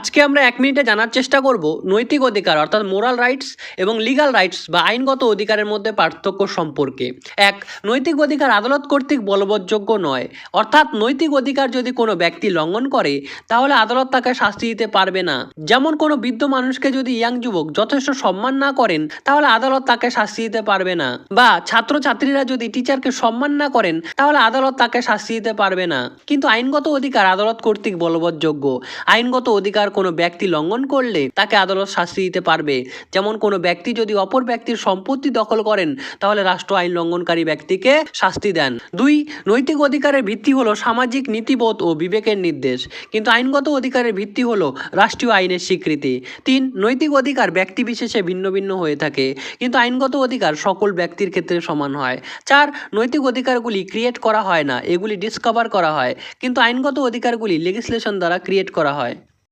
আজকে আমরা এক মিনিটে জানার চেষ্টা করব নৈতিক অধিকার, অর্থাৎ মোরাল রাইটস এবং লিগাল রাইটস বা আইনগত অধিকারের মধ্যে পার্থক্য সম্পর্কে। এক, নৈতিক অধিকার আদালত কর্তৃক বলবৎযোগ্য নয়। অর্থাৎ নৈতিক অধিকার যদি কোনো ব্যক্তি লঙ্ঘন করে, তাহলে আদালত তাকে শাস্তি দিতে পারবে না। যেমন কোনো বৃদ্ধ মানুষকে যদি ইয়াং যুবক যথেষ্ট সম্মান না করেন, তাহলে আদালত তাকে শাস্তি দিতে পারবে না। বা ছাত্রছাত্রীরা যদি টিচারকে সম্মান না করেন, তাহলে আদালত তাকে শাস্তি দিতে পারবে না। কিন্তু আইনগত অধিকার আদালত কর্তৃক বলবৎযোগ্য। আইনগত অধিকার কোনো ব্যক্তি লঙ্ঘন করলে তাকে আদালত শাস্তি দিতে পারবে। যেমন কোনো ব্যক্তি যদি অপর ব্যক্তির সম্পত্তি দখল করেন, তাহলে রাষ্ট্র আইন লঙ্ঘনকারী ব্যক্তিকে শাস্তি দেন। দুই, নৈতিক অধিকারের ভিত্তি হলো সামাজিক নীতিবোধ ও বিবেকের নির্দেশ। কিন্তু আইনগত অধিকারের ভিত্তি হলো রাষ্ট্রীয় আইনের স্বীকৃতি। তিন, নৈতিক অধিকার ব্যক্তি বিশেষে ভিন্ন ভিন্ন হয়ে থাকে। কিন্তু আইনগত অধিকার সকল ব্যক্তির ক্ষেত্রে সমান হয়। চার, নৈতিক অধিকারগুলি ক্রিয়েট করা হয় না, এগুলি ডিসকভার করা হয়। কিন্তু আইনগত অধিকারগুলি লেজিসলেশন দ্বারা ক্রিয়েট করা হয়।